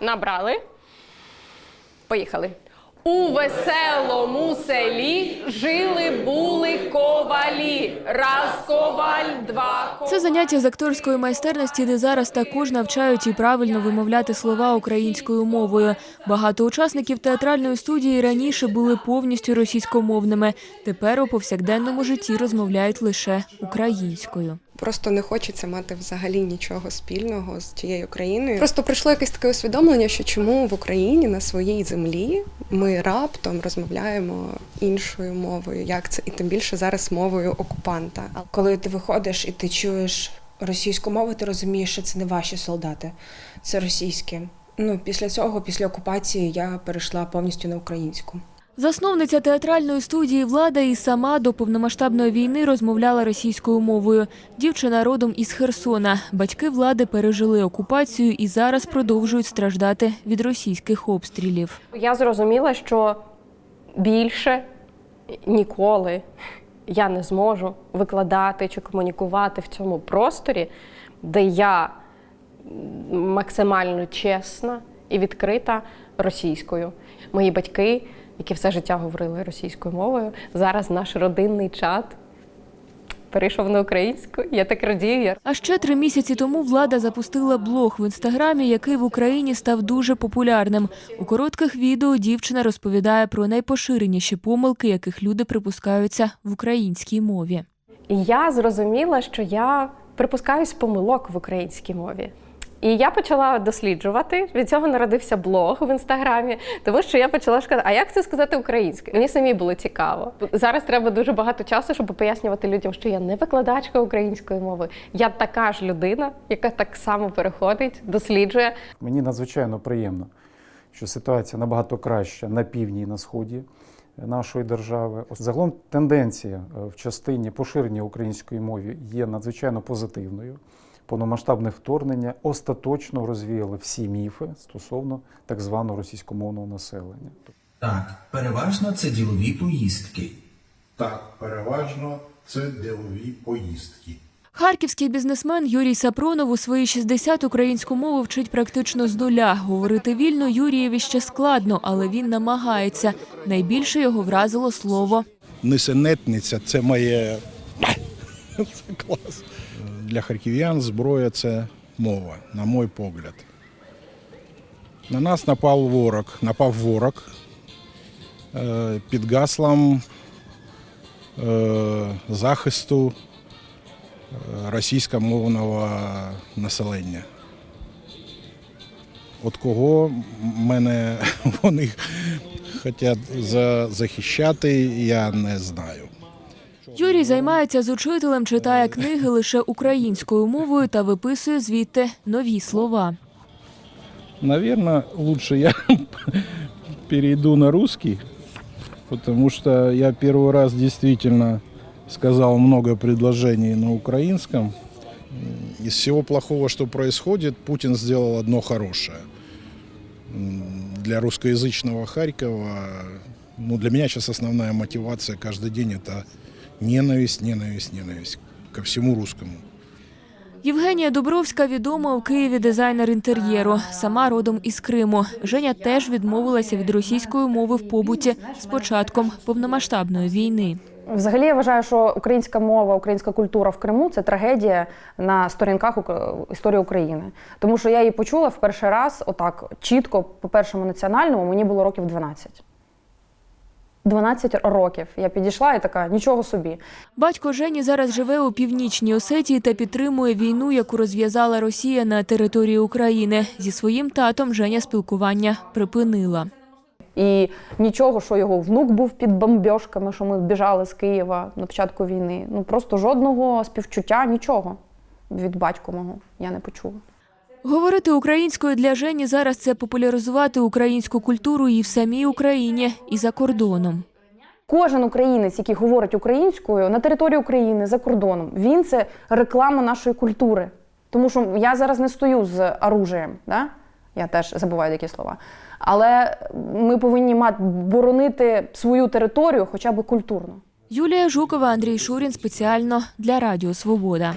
Набрали. Поїхали. У веселому селі жили були ковалі. Раз коваль, два коваль. Це заняття з акторської майстерності, де зараз також навчають і правильно вимовляти слова українською мовою. Багато учасників театральної студії раніше були повністю російськомовними. Тепер у повсякденному житті розмовляють лише українською. Просто не хочеться мати взагалі нічого спільного з тією країною. Просто прийшло якесь таке усвідомлення, що чому в Україні на своїй землі ми раптом розмовляємо іншою мовою, як це і тим більше зараз мовою окупанта. Коли ти виходиш і ти чуєш російську мову, ти розумієш, що це не ваші солдати, це російські. Ну, після цього, після окупації, я перейшла повністю на українську. Засновниця театральної студії влада і сама до повномасштабної війни розмовляла російською мовою. Дівчина родом із Херсона. Батьки влади пережили окупацію і зараз продовжують страждати від російських обстрілів. Я зрозуміла, що більше ніколи я не зможу викладати чи комунікувати в цьому просторі, де я максимально чесна і відкрита російською. Мої батьки, які все життя говорили російською мовою, зараз наш родинний чат перейшов на українську. Я так радію. Я А ще три місяці тому влада запустила блог в інстаграмі, який в Україні став дуже популярним. У коротких відео дівчина розповідає про найпоширеніші помилки, яких люди припускаються в українській мові. І я зрозуміла, що я припускаюсь помилок в українській мові. І я почала досліджувати. Від цього народився блог в інстаграмі, тому що я почала шукати, а як це сказати українською? Мені самі було цікаво. Зараз треба дуже багато часу, щоб пояснювати людям, що я не викладачка української мови. Я така ж людина, яка так само переходить, досліджує. Мені надзвичайно приємно, що ситуація набагато краща на півдні і на сході нашої держави. Загалом тенденція е, в частині поширення української мови є надзвичайно позитивною. Повномасштабне вторгнення остаточно розвіяло всі міфи стосовно так званого російськомовного населення. Так, переважно це ділові поїздки. Так, переважно це ділові поїздки. Харківський бізнесмен Юрій Сапронов у свої 60 українську мову вчить практично з нуля. Говорити вільно Юрієві ще складно, але він намагається. Найбільше його вразило слово Несенетниця це моє це клас. Для харків'ян зброя це мова, на мой погляд. На нас напав ворог, напав ворог е, під гаслом е, захисту е, російськомовного населення. От кого мене вони хочуть захищати, я не знаю. Юрій займається з учителем, читає книги лише українською мовою та виписує звідти нові слова. Наверное, лучше я перейду на русский, потому что я первый раз действительно сказал много предложений на украинском. Из всего плохого, что происходит, Путин сделал одно хорошее. М, Для русскоязычного Харькова, ну, для меня сейчас основная мотивация каждый день это ненависть, ненависть, ненависть ко всему русскому. Євгенія Дубровська відома у Києві дизайнер інтер'єру, сама родом із Криму. Женя теж відмовилася від російської мови в побуті з початком повномасштабної війни. Взагалі я вважаю, що українська мова, українська культура в Криму це трагедія на сторінках історії України. Тому що я її почула в перший раз, отак чітко, по першому національному, мені було років 12. 12 років. Я підійшла і така, нічого собі. Батько Жені зараз живе у північній Осетії та підтримує війну, яку розв'язала Росія на території України. Зі своїм татом Женя спілкування припинила. І нічого, що його внук був під бомбьошками, що ми біжали з Києва на початку війни. Ну просто жодного співчуття, нічого від батька мого я не почула. Говорити українською для Жені зараз це популяризувати українську культуру і в самій Україні, і за кордоном. Кожен українець, який говорить українською на території України за кордоном, він це реклама нашої культури. Тому що я зараз не стою з оружієм, да? я теж забуваю такі слова. Але ми повинні мати боронити свою територію хоча б культурно. Юлія Жукова, Андрій Шурін спеціально для Радіо Свобода.